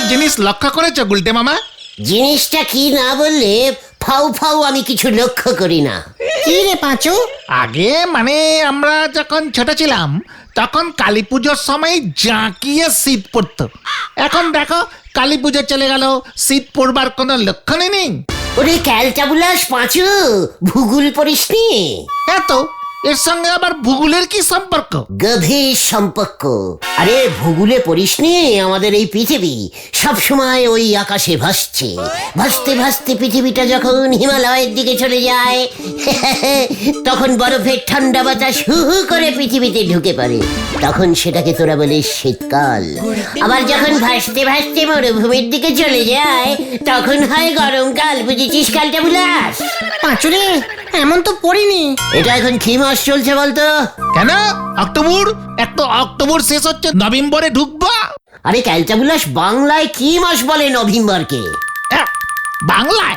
একটা জিনিস লক্ষ্য করেছ গুলটে মামা? জিনিসটা কি না বললে ফাউ ফাউ আমি কিছু লক্ষ্য করি না। কি রে পাঁচু? আগে মানে আমরা যখন ছোট ছিলাম তখন কালী পুজোর সময় জাঁকিয়ে শীত পড়তো। এখন দেখো কালী পুজো চলে গেল শীত পড়বার কোনো লক্ষণই নেই। ওরে ক্যালটাবুলাস পাঁচু ভূগোল পড়িসনি? এত এর সঙ্গে আবার ভূগোলের কি সম্পর্ক? গভীর সম্পর্ক। আরে ভূগোলে পড়িসনি আমাদের এই পৃথিবী সব সময় ওই আকাশে ভাসছে। ভাসতে ভাসতে পৃথিবীটা যখন হিমালয়ের দিকে চলে যায় তখন বরফের ঠান্ডা বাতাস হু হু করে পৃথিবীতে ঢুকে পড়ে। তখন সেটাকে তোরা বলিস শীতকাল। আবার যখন ভাসতে ভাসতে মরুভূমির দিকে চলে যায় তখন হয় গরমকাল। বুঝেছিস কালটা বুলাস? পাঁচু রে এমন তো পড়িনি। এটা এখন কি মাস চলছে বলতো? কেন? অক্টোবর? এক তো অক্টোবর শেষ হচ্ছে নভেম্বরে ঢুকবা। আরে ক্যালটাবুলাস বাংলায় কি মাস বলে নভেম্বরকে? হ্যাঁ, বাংলায়?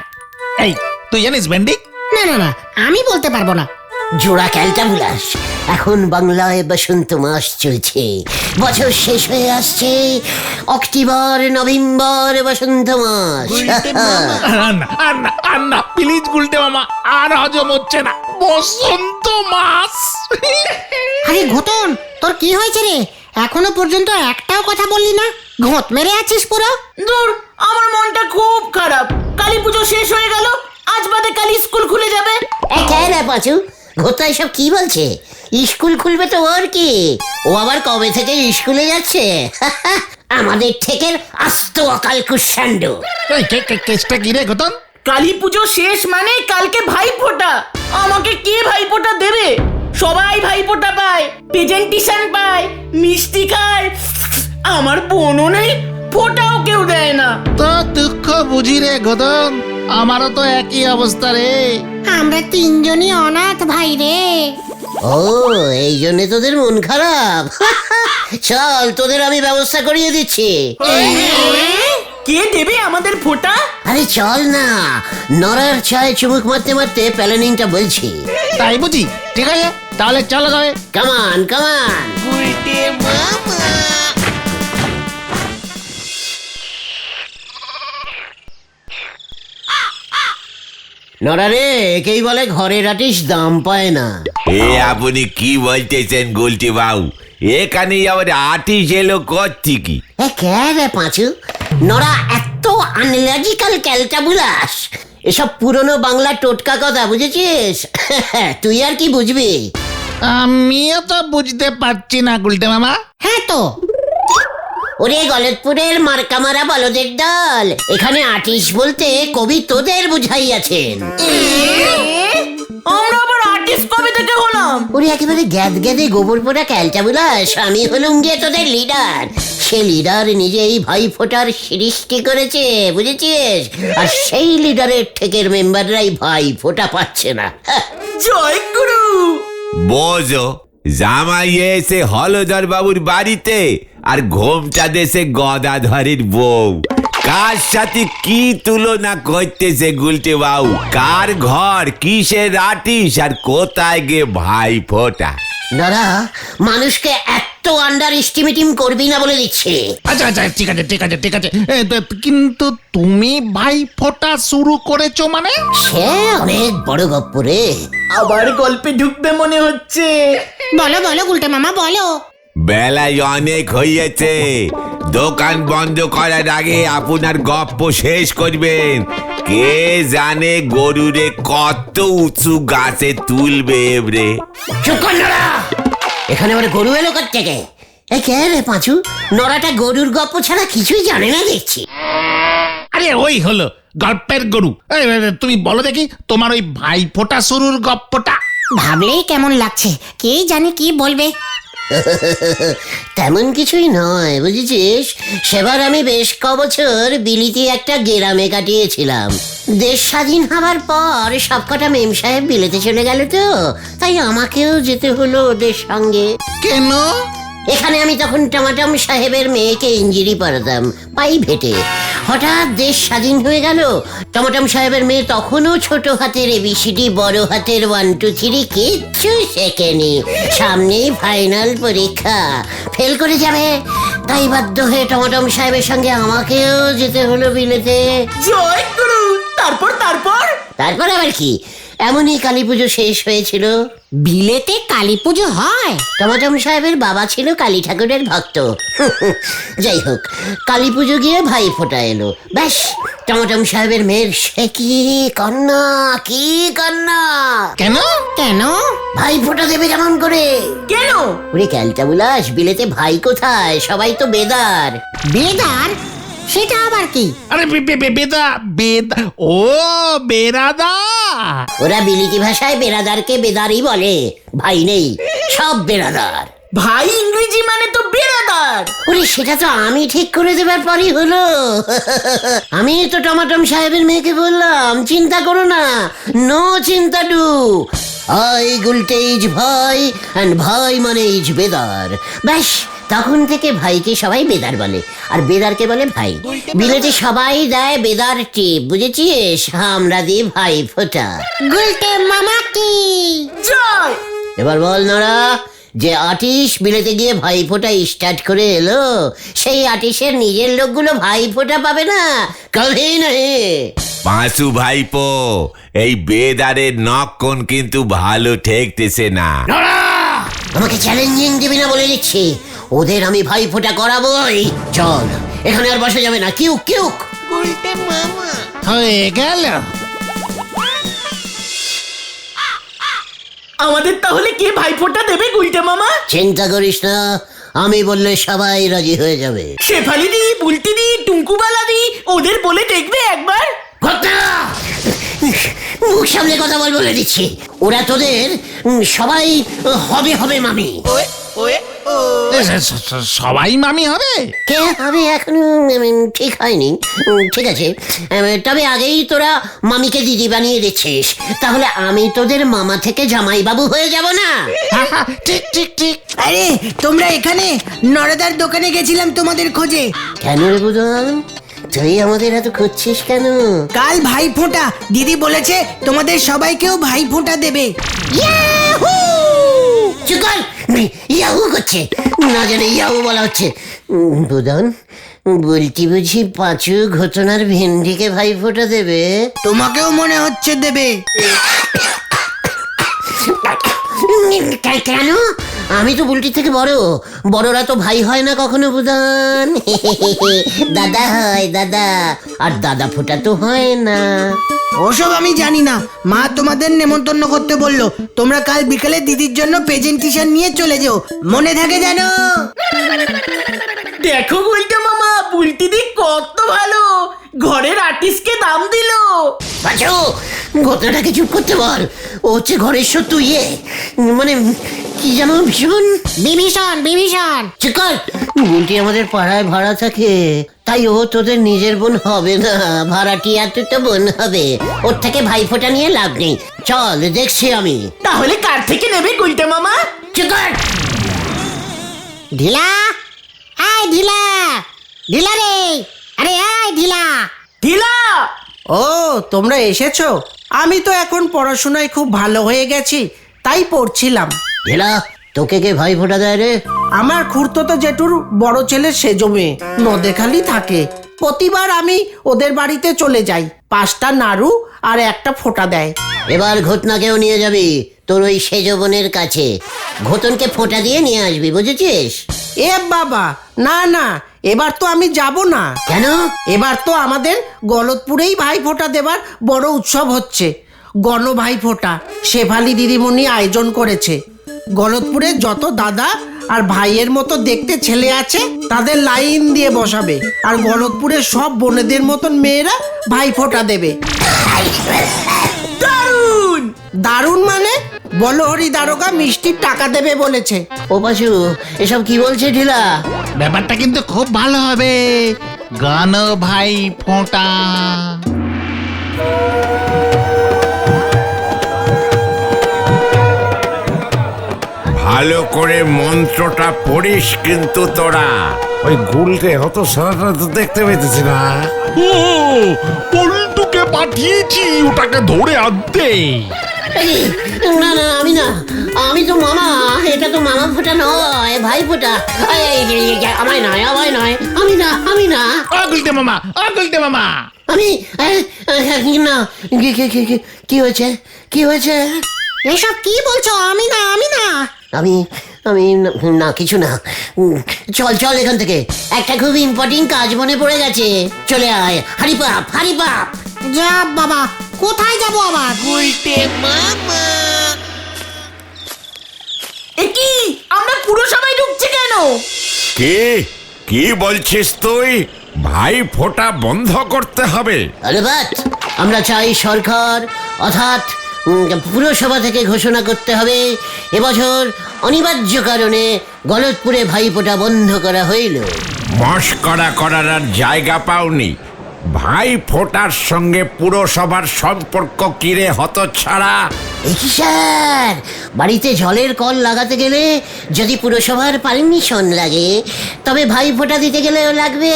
এই তুই জানিস ভেন্ডি? না না না আমি বলতে পারব না। জোড়া ক্যালটাবুলাস এখন বাংলায় বসন্ত মাস চলছে। বছর শেষ হয়ে আসছে অক্টোবর নভেম্বর বসন্ত মাস। আর না আর না আর না প্লিজ গুলটে মামা আর হজম হচ্ছে না। বসন্ত মাস আরে ঘটন তোর কি হয়েছে রে? এখনও পর্যন্ত একটাও কথা বললি না? ঘট মেরে আছিস পুরো? দূর আমার মনটা খুব খারাপ। কালী পুজো শেষ হয়ে গেল আজ বাদে কালী স্কুল খুলে যাবে। এ, কে রে পাঁচু? ঘোতা এসব কি বলছে? স্কুল খুলবে তো ওর কি? ও আবার কবে থেকে স্কুলে যাচ্ছে? আমাদের থেকে আস্ত অকাল কুষাণ্ড এই কে- কে- কেসটা কি রে গতন কালী পুজো শেষ মানে কালকে ভাইফোঁটা। আমাকে কে ভাইফোঁটা দেবে? সবাই ভাইফোঁটা পায় প্রেজেন্টেশন পায় মিষ্টি খায়। আমার বোনও নেই ফোটাও কেউ দেয় না। তো দুঃখ বুঝি রে গদন আমারও তো একই অবস্থা রে। আমরা তিনজনই অনাথ ভাই রে। ও এই জন্য তোদের মন খারাপ। চল তোদের আমি ব্যবস্থা করিয়ে দিচ্ছি। কে দেবে আমাদের ফোঁটা আরে চল না। নরার চায় চুমুক মারতে মারতে প্ল্যানিংটা বলছি। তাই বুঝি? ঠিক আছে তাহলে চলো তবে। কামান কামান নরা রে একেই বলে ঘরে রাটিস দাম পায় না। এ আপনি কি বলতেছেন গোলটি বাবু এখানে আবার আর্টিস্ট এলো করছি কি এ কে রে পাঁচু? নরা এত আনলজিক্যাল ক্যালটাবুলাস এসব পুরনো বাংলা টোটকা কথা বুঝেছিস? তুই আর কি বুঝবি? আমিও তো বুঝতে পারছি না গুলটে মামা। হ্যাঁ তো। ওরে গলতপুরের মার্কামারা বলদের দল এখানে আর্টিস্ট বলতে কবি তোদের বুঝাইয়াছেন। আমরা আবার আর্টিস্ট কবে থেকে হলাম। ওরে একেবারে গ্যাদ গ্যাদে গোবর পোড়া ক্যালটাবুলাস আমি হলুম গিয়ে তোদের লিডার সে লিডার নিজেই ভাই ফোটার সৃষ্টি করেছে বুঝেছিস? আর সেই লিডারের ঠেকের মেম্বাররাই ভাই ফোটা পাচ্ছে না। হ্যাঁ, জয় গুরু! বোঝো জামাই এসে হলধর বাবুর বাড়িতে আর ঘোমটা দেশে গদাধরের বউ। কার সাথে কি তুলনা করতেছে গুলটে বাবু? কার ঘর কিসের আটিস আর কোথায় গে ভাই ফোটা? দাদা মানুষকে এত আন্ডার এস্টিমেটিং করবি না বলে দিচ্ছে। আচ্ছা আচ্ছা ঠিক আছে ঠিক আছে ঠিক আছে। এ, তো- কিন্তু তুমি ভাই ফোটা শুরু করেছ মানে? সে অনেক বড় গপ্প রে। আবার গল্পে ঢুকবে মনে হচ্ছে। বলো বলো উল্টা মামা বলো। বেলায় অনেক হইয়াছে। দোকান বন্ধ করার আগে আপনার গপ্প শেষ করবেন। কে জানে গরুরে কত উঁচু গাছে তুলবে এবারে চুপ কর নড়া এখানে আমার গরু এলো থেকে এ কে রে পাঁচু? নড়াটা গরুর গপ্প ছাড়া কিছুই জানে না দেখছি। আরে ওই হলো গল্পের গরু। এই, এই, এই, তুমি বলো দেখি তোমার ওই ভাই ফোটা শুরুর গপ্পটা। ভাবলেই কেমন লাগছে? কে জানে কি বলবে? তেমন কিছুই নয় বুঝেছিস? সেবার আমি বেশ ক বছর বিলিতে একটা গেরামে কাটিয়েছিলাম। দেশ স্বাধীন হওয়ার পর সবকটা মেম সাহেব বিলেতে চলে গেল তো তাই আমাকেও যেতে হলো ওদের সঙ্গে। কেন? এখানে আমি তখন টমাটম সাহেবের মেয়েকে ইঞ্জিরি পড়াতাম প্রাইভেটে হঠাৎ দেশ স্বাধীন হয়ে গেল। টমটম সাহেবের মেয়ে তখনও ছোট হাতের এবিসিডি বড় হাতের ওয়ান টু থ্রি কিচ্ছু শেখেনি। সামনেই ফাইনাল পরীক্ষা। ফেল করে যাবে। তাই বাধ্য হয়ে টমটম সাহেবের সঙ্গে আমাকেও যেতে হলো বিলেতে। জয় গুরু তারপর তারপর? তারপর আবার কি? এমনই কালী পুজো শেষ হয়েছিল। বিলেতে কালী পুজো হয়? টমাটম সাহেবের বাবা ছিল কালী ঠাকুরের ভক্ত। যাই হোক কালী পুজো গিয়ে ভাই ফোটা এলো। ব্যাস টমাটম সাহেবের মেয়ের সে কি কন্যা কি কন্যা? কেন? কেন? ভাই ফোটা দেবে কেমন করে। কেন? ওরে ক্যালটা বুলাস বিলেতে ভাই কোথায়? সবাই তো বেদার। বেদার? সেটা আবার কি? আরে বে- বে- বে- বেদা বেদা ও বেরাদা। ওরা বিলিতি ভাষায় বেরাদারকে বেদারই বলে। ভাই নেই সব বেরাদার। ভাই ইংরেজি মানে তো বেড়াদার ওরে সেটা তো আমি ঠিক করে দেবার পরই হলো। আমি তো টমাটম সাহেবের মেয়েকে বললাম চিন্তা করো না নো চিন্তা ডু আই গুলটে ইজ ভাই অ্যান্ড ভাই মানে ইজ বেদার। ব্যাস তখন থেকে ভাইকে সবাই বেদার বলে আর বেদারকে বলে ভাই। বিলেতে সবাই দেয় বেদার টিপ বুঝেছিস? আমরা দিই ভাই ফোটা। গুলটে মামা কি জয়! এবার বল নড়া যে আটিস বিলেতে গিয়ে ভাই ফোঁটা স্টার্ট করে এলো সেই আটিসের নিজের লোকগুলো ভাই ফোঁটা পাবে না কবে নহে? পাঁচু ভাইপো এই বেদারের নক্ষণ কিন্তু ভালো ঠেকতেছে না। আমাকে চ্যালেঞ্জিং দিবি না বলে দিচ্ছি। ওদের আমি ভাই ফোঁটা করাবোই। চল এখানে আর বসা যাবে না। কিউক কিউক। হয়ে গেল। আমাদের তাহলে কে ভাইফোঁটা দেবে গুলটে মামা? চিন্তা করিস না আমি বললে সবাই রাজি হয়ে যাবে। শেফালি দি বুলটি দি টুঙ্কুবালা দি ওদের বলে দেখবে একবার। মুখ সামনে কথা বল বলে দিচ্ছি। ওরা তোদের সবাই হবে হবে মামি। সবাই মামি হবে? কে? হবে এখনও ঠিক হয়নি। ঠিক আছে। তবে আগেই তোরা মামিকে দিদি বানিয়ে দিচ্ছিস। তাহলে আমি তোদের মামা থেকে জামাইবাবু হয়ে যাব না? হা, হা, ঠিক ঠিক ঠিক। আরে তোমরা এখানে নরদার দোকানে গেছিলাম তোমাদের খোঁজে। কেন রে বুধন? তুই আমাদের এত খুঁজছিস কেন? কাল ভাই ফোঁটা। দিদি বলেছে তোমাদের সবাইকেও ভাই ফোঁটা দেবে। ইয়াহু! করছে। না জানে ইয়াহু বলা হচ্ছে। উম, বলছি বুঝি পাঁচু ঘটনার ভেন্ডিকে ভাই ফোটা দেবে? তোমাকেও মনে হচ্ছে দেবে। কেন? আমি তো বুলটি থেকে বড়। বড়রা তো ভাই হয় না কখনো বুদান দাদা হয় দাদা। আর দাদা ফোটা তো হয় না। ওসব আমি জানি না। মা তোমাদের নেমন্তন্ন করতে বলল তোমরা কাল বিকেলে দিদির জন্য প্রেজেন্টেশন নিয়ে চলে যেও। মনে থাকে যেন? দেখো গুলটে মামা বুলটি দি কত ভালো। ঘরের আর্টিস্টকে দাম দিলো। বাঁচো ঘটনাটাকে চুপ করতে বল। ও হচ্ছে ঘরের শত্রু ইয়ে মানে কি যেন ভীষণ? বিভীষণ বিভীষণ। চুপ কর। বুলটি আমাদের পাড়ায় ভাড়া থাকে। তাই ও তোদের নিজের বোন হবে না। ভাড়াটিয়া তুই তো বোন হবে। ওর থেকে ভাই ফোটা নিয়ে লাভ নেই। চল দেখছি আমি। তাহলে কার থেকে নেবে গুলটে মামা? চুপ কর। ঢিলা? আয় ঢিলা। ঢিলা রে। আরে আয় ঢিলা। ঢিলা! ও তোমরা এসেছ? আমি তো এখন পড়াশোনায় খুব ভালো হয়ে গেছি তাই পড়ছিলাম। ঢিলা তোকে কে ভাই ফোটা দেয় রে? আমার খুড়তো জেঠুর বড় ছেলে সেজো মেয়ে নদেখালি থাকে। প্রতিবার আমি ওদের বাড়িতে চলে যাই পাঁচটা নাড়ু আর একটা ফোঁটা দেয়। এবার ঘটনাকেও নিয়ে যাবি তোর ওই সেজ বোনের কাছে। ঘটনকে ফোঁটা দিয়ে নিয়ে আসবি বুঝেছিস? এ বাবা না না এবার তো আমি যাব না। কেন? এবার তো আমাদের গলতপুরেই ভাই ফোঁটা দেবার বড় উৎসব হচ্ছে। গণ ভাই ফোঁটা শেফালি দিদিমণি আয়োজন করেছে। গলতপুরে যত দাদা আর ভাইয়ের মতো দেখতে ছেলে আছে তাদের লাইন দিয়ে বসাবে। আর গলতপুরের সব বোনেদের মতন মেয়েরা ভাই ফোঁটা দেবে। দারুণ দারুণ মানে বলো হরি দারোগা মিষ্টির টাকা দেবে বলেছে। ও পাশু এসব কি বলছে ঢিলা? ব্যাপারটা কিন্তু খুব ভালো হবে। গান ভাই ফোঁটা। ভালো করে মন্ত্রটা পড়িস কিন্তু তোরা। ওই গুলটে হতো সারাটা তো দেখতে পেতেছি না। ও পল্টুকে পাঠিয়েছি ওটাকে ধরে আনতে। না না আমি না আমি তো মামা এটা তো মামা ফোটা নয় ভাই ফোটা। আমায় নয় আমায় নয় আমি না আমি না। ও মামা ও মামা। আমি না কি কি কি কি- কি হয়েছে? কি হয়েছে? এসব কি বলছো? আমি না আমি না। আমি আমি না- না কিছু না। চল চল এখান থেকে। একটা খুব ইম্পর্টেন্ট কাজ মনে পড়ে গেছে। চলে আয়। হারি পাপ হারি পাপ যা বাবা কোথায় যাব আবার? এ কি? আমরা পুরসভায় ঢুকছি কেন? কে? কি বলছিস তুই? ভাই ফোঁটা বন্ধ করতে হবে। আরে বাট আমরা চাই সরকার অর্থাৎ পুরসভা থেকে ঘোষণা করতে হবে এবছর অনিবার্য কারণে গলতপুরে ভাইফোঁটা বন্ধ করা হইল। মস্করা করার আর জায়গা পাওনি। ভাই ফোটার সঙ্গে পুরসভার সম্পর্ক কিরে হত ছাড়া এই স্যার, বাড়িতে জলের কল লাগাতে গেলে যদি পুরসভার পারমিশন লাগে, তবে ভাই ফোঁটা দিতে গেলেও লাগবে।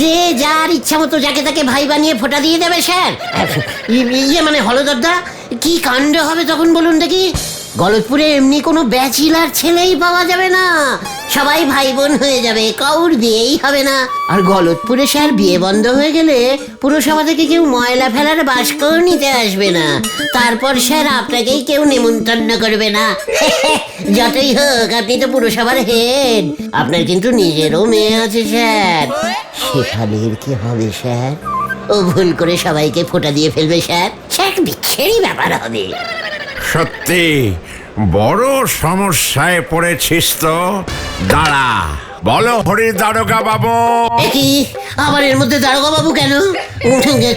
যে যার ইচ্ছা মতো যাকে তাকে ভাই বানিয়ে ফোঁটা দিয়ে দেবে, স্যার। ইয়ে মানে হলদরদা, কি কাণ্ড হবে তখন বলুন দেখি? গলতপুরে এমনি কোনো ব্যাচিলার ছেলেই পাওয়া যাবে না। সবাই ভাই বোন হয়ে যাবে কাউর বিয়েই হবে না। আর গলতপুরে স্যার বিয়ে বন্ধ হয়ে গেলে পুরসভা থেকে কেউ ময়লা ফেলার বাস্কও নিতে আসবে না। তারপর স্যার আপনাকেই কেউ নেমন্তন্ন করবে না। যতই হোক, আপনি তো পুরসভার হেড। আপনার কিন্তু নিজেরও মেয়ে আছে, স্যার। শেফালির কি হবে, স্যার? ও ভুল করে সবাইকে ফোঁটা দিয়ে ফেলবে, স্যার। স্যার, বিচ্ছেরই ব্যাপার হবে। সত্যি বড় সমস্যায় পড়েছিস তো। দাঁড়া বলো হরি দারোগা বাবু কি? আবার এর মধ্যে দারোগা বাবু কেন?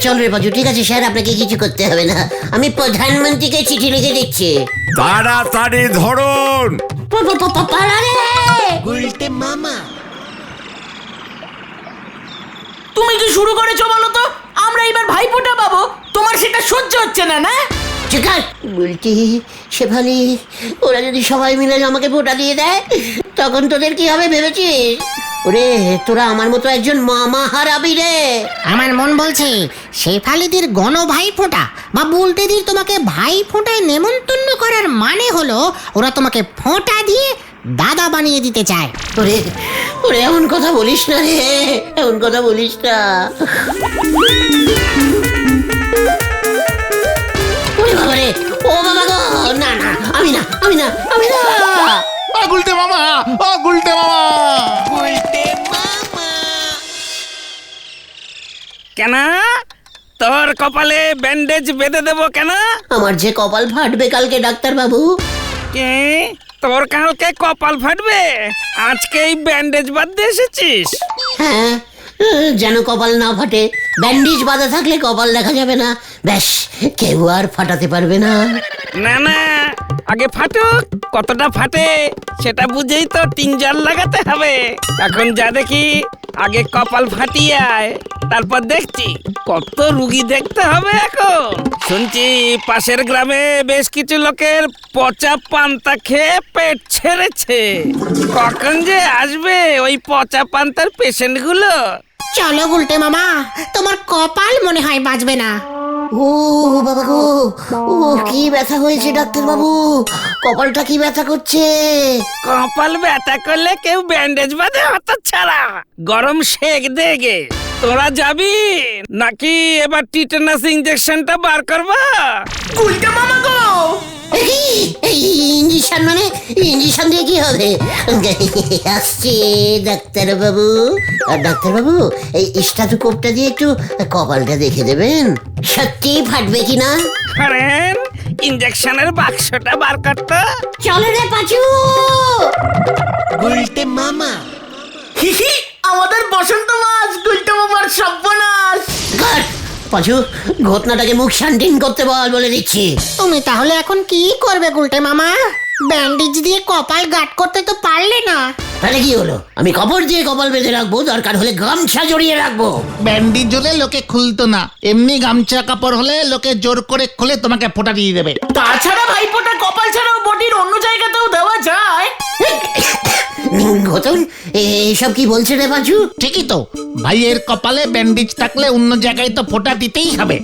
চল রে পাজু ঠিক আছে স্যার আপনাকে কিছু করতে হবে না। আমি প্রধানমন্ত্রীকে চিঠি লিখে দিচ্ছি। তাড়াতাড়ি ধরুন। রে! তুমি কি শুরু করেছ বলো তো? আমরা এবার ভাইফোঁটা পাবো। তোমার সেটা সহ্য হচ্ছে না না? চিকার বলছি শেফালি ওরা যদি সবাই মিলে আমাকে ভোটা দিয়ে দেয় তখন তোদের কি হবে ভেবেছিস? ওরে তোরা আমার মতো একজন মামা হারাবি রে। আমার মন বলছে শেফালিদির গণ ভাই ফোঁটা বা বুলটেদির তোমাকে ভাই ফোঁটায় নেমন্তন্ন করার মানে হলো ওরা তোমাকে ফোঁটা দিয়ে দাদা বানিয়ে দিতে চায়। ওরে ওরে এমন কথা বলিস না রে এমন কথা বলিস না। ওরে ও বাবা গো না না আমি না আমি না আমি না। ও গুলটে মামা। ও গুলটে মামা। কেন তোর কপালে ব্যান্ডেজ বেঁধে দেবো কেন? আমার যে কপাল ফাটবে কালকে ডাক্তার বাবু কে? তোর কালকে কপাল ফাটবে? আজকেই ব্যান্ডেজ বাঁধতে এসেছিস? হ্যাঁ যেন কপাল না ফাটে। ব্যান্ডেজ বাঁধা থাকলে কপাল দেখা যাবে না। ব্যাস, কেউ আর ফাটাতে পারবে না। না না, আগে ফাটুক, কতটা ফাটে, সেটা বুঝেই তো টিনজার লাগাতে হবে। এখন যা দেখি, আগে কপাল ফাটিয়ে আয়, তারপর দেখছি, কত রুগী দেখতে হবে এখন। শুনছি, পাশের গ্রামে বেশ কিছু লোকের পচা পান্তা খেয়ে পেট ছেড়েছে। কখন যে আসবে ওই পচা পান্তার পেশেন্টগুলো? চলো গুলটে মামা তোমার কপাল মনে হয় বাঁচবে না। ও বাবা গো ও কি ব্যথা হয়েছে ডাক্তার বাবু কপালটা কি ব্যথা করছে? কপাল ব্যথা করলে কেউ ব্যান্ডেজ বাঁধে হতো ছাড়া। গরম শেক দেগে। তোরা যাবি? নাকি এবার টিটেনাস ইঞ্জেকশনটা বার করবা? উল্টা মামা গো! ইঞ্জেকশন মানে ইঞ্জেকশন দিয়ে কি হবে? আসছে ডাক্তার বাবু ডাক্তার এই স্টাথোস্কোপটা দিয়ে একটু কপালটা দেখে দেবেন। সত্যি ফাটবে কিনা করেন ইঞ্জেকশনের বাক্সটা বার করতো চলে রে পাচু। হি হি, আমাদের বসন্ত মাস গুলটা মামার সর্বনাশ। ঘট পাচু ঘটনাটাকে মুখ শান্তিন করতে বল বলে দিচ্ছি। তুমি তাহলে এখন কি করবে গুলটে মামা? ব্যান্ডেজ দিয়ে কপাল গাট করতে তো পারলে না। তাহলে কি হলো? আমি কাপড় দিয়ে কপাল বেঁধে রাখব দরকার হলে গামছা জড়িয়ে রাখব। ব্যান্ডিজ হলে লোকে খুলতো না এমনি গামছা কাপড় হলে লোকে জোর করে খুলে তোমাকে ফোঁটা দিয়ে দেবে। তাছাড়া ভাইফোঁটা কপাল ছাড়াও বডির অন্য জায়গাতেও দেওয়া যায়। ঘটন এসব কি বলছে রে বাজু? ঠিকই তো। ভাইয়ের কপালে ব্যান্ডেজ থাকলে অন্য জায়গায় তো ফোটা দিতেই হবে।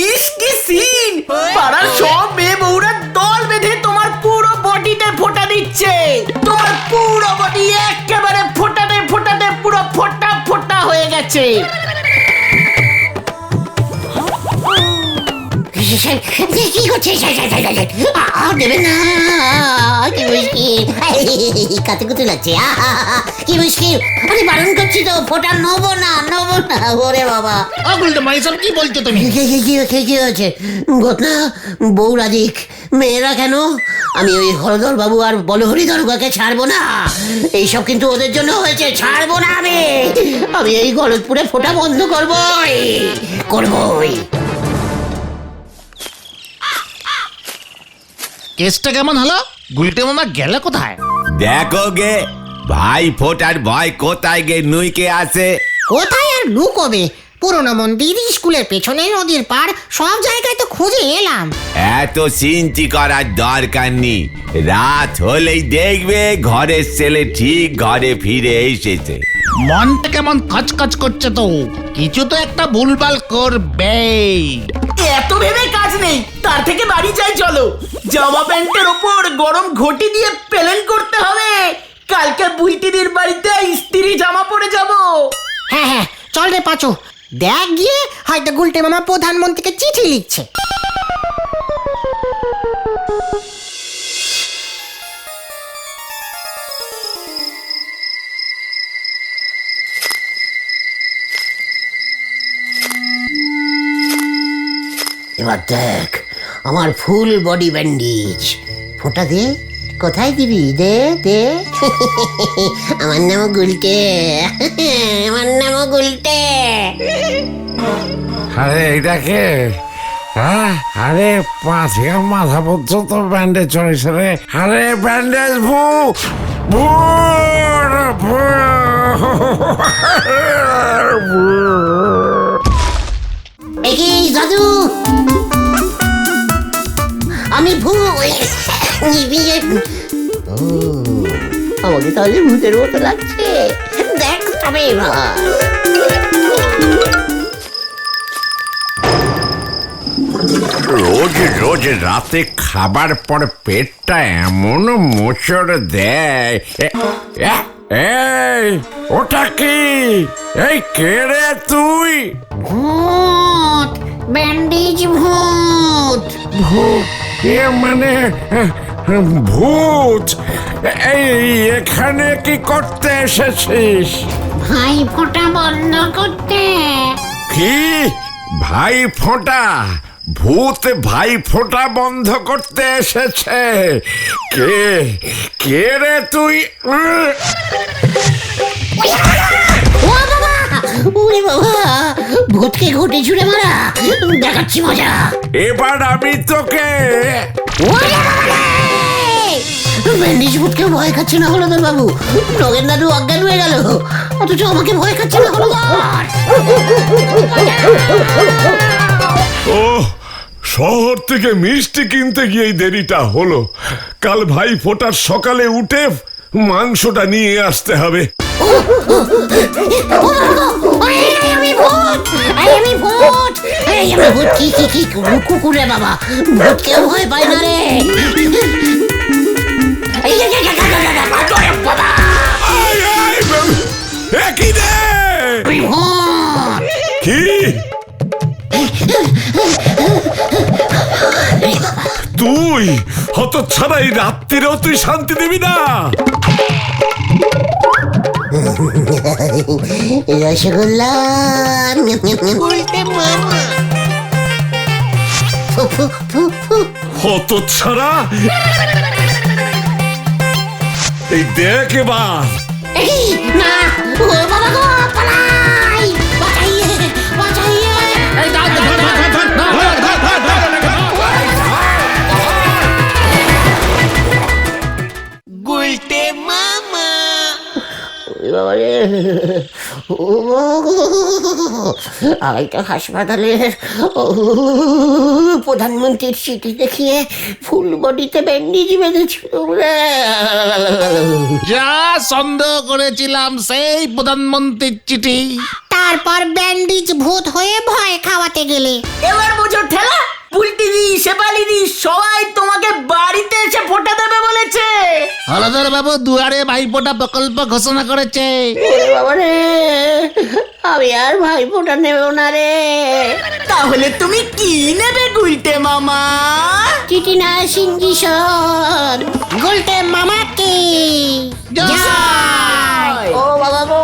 ইস কি সিন পাড়ার সব মেয়ে বউরা দল বেঁধে তোমার পুরো বডিতে ফোটা দিচ্ছে। তোমার পুরো বডি একেবারে ফোটাতে ফোটাতে পুরো ফোঁটা ফোটা হয়ে গেছে। বারণ করছি তো ফোটা না ওরে বাবা কি তুমি বউ রাধিক মেয়েরা কেন আমি ওই হরধর বাবু আর বলহরি দরগাকে ছাড়বো না এইসব কিন্তু ওদের জন্য হয়েছে ছাড়বো না আমি আমি এই গলতপুরে ফোটা বন্ধ করবই করবই কেসটা কেমন হলো? গুলটে মামা গেল কোথায়? দেখো গে ভাই ফোটার ভয় কোথায় গে নুইকে আছে? কোথায় আর লুকোবে পুরনো মন্দির স্কুলের পেছনে নদীর পাড় সব জায়গায় তো খুঁজে এলাম। এত চিন্তি করার দরকার নেই। রাত হলেই দেখবে ঘরের ছেলে ঠিক ঘরে ফিরে এসেছে। মনটা কেমন খচখচ করছে তো? কিছু তো একটা ভুলভাল করবেই। এত ভেবে কাজ নেই। তার থেকে বাড়ি যাই, চলো। জামা প্যান্টের ওপর গরম ঘটি দিয়ে পেলেন করতে হবে। কালকে বুইটিদির বাড়িতে স্ত্রী জামা পরে যাব। হ্যাঁ হ্যাঁ চল রে পাচো। দেখ গিয়ে হয়তো গুলটে মামা প্রধানমন্ত্রীকে চিঠি লিখছে। এবার দেখ, আমার ফুল বডি ব্যান্ডেজ। ফোটা দে, কোথায় দিবি? দে দে। আমার নাম গুলটে। আমার নাম গুলটে। আরে এটা কে? হ্যাঁ? আরে পা থেকে মাথা পর্যন্ত ব্যান্ডেজ চড়েছে রে। আরে, ব্যান্ডেজ ভু ভু ভু একই দাদু। আমি ভূ ও, আমাকে তাহলে ভূতের মতো লাগছে। দেখ তবে এবার। রোজ রোজ রাতে খাবার পর পেটটা এমন মোচড় দেয়। এই ওটা কি? এই কে রে তুই? ভূত ব্যান্ডেজ ভূত। ভূত? এ মানে ভূত? এই এখানে কি করতে এসেছিস? ভাই ফোটা বন্ধ করতে। কি? ভাই ফোঁটা ভূত ভাই ফোঁটা বন্ধ করতে এসেছে? কে কে রে তুই? ও বাবা! ওরে বাবা ভূতকে ঘটে ছুড়ে মারা। দেখাচ্ছি মজা। এবার আমি তোকে ওরে বাবা রে! ব্যান্ডেজ ভূতকে ভয় খাচ্ছে না হলো বাবু? নগেন দাদু অজ্ঞান হয়ে গেল। অথচ আমাকে ভয় খাচ্ছে না হলো ও শহর থেকে মিষ্টি কিনতে গিয়েই দেরিটা হলো। কাল ভাই ফোটার সকালে উঠে মাংসটা নিয়ে আসতে হবে। ভূত ভূত ভূত কুকুরে বাবা ভূতকেও ভয় পায় না ভূত তুই হত ছাড়া এই রাত্রিরেও তুই শান্তি দিবি না। রসগোল্লা। হত ছাড়া এই দেখ এবার। না ও বাবা গো ও আমি তো হাসপাতালে প্রধানমন্ত্রীর চিঠি দেখিয়ে ফুল বডিতে ব্যান্ডেজ বেঁধেছিল যা সন্দেহ করেছিলাম সেই প্রধানমন্ত্রীর চিঠি। তারপর ব্যান্ডিজ ভূত হয়ে ভয় খাওয়াতে গেলে। এবার বোঝো ঠেলা পুলটিদি শেফালিদি সবাই তোমাকে বাড়িতে এসে ফোটা দেবে বলেছে। হলধর বাবু দুয়ারে ভাইফোঁটা প্রকল্প ঘোষণা করেছে। বাবা রে আমি আর ভাইফোঁটা নেব না রে। তাহলে তুমি কি নেবে গুলটে মামা? চিঠি না সিঙ্গি সর গোলটে মামাকে জয়! ও বাবা গো।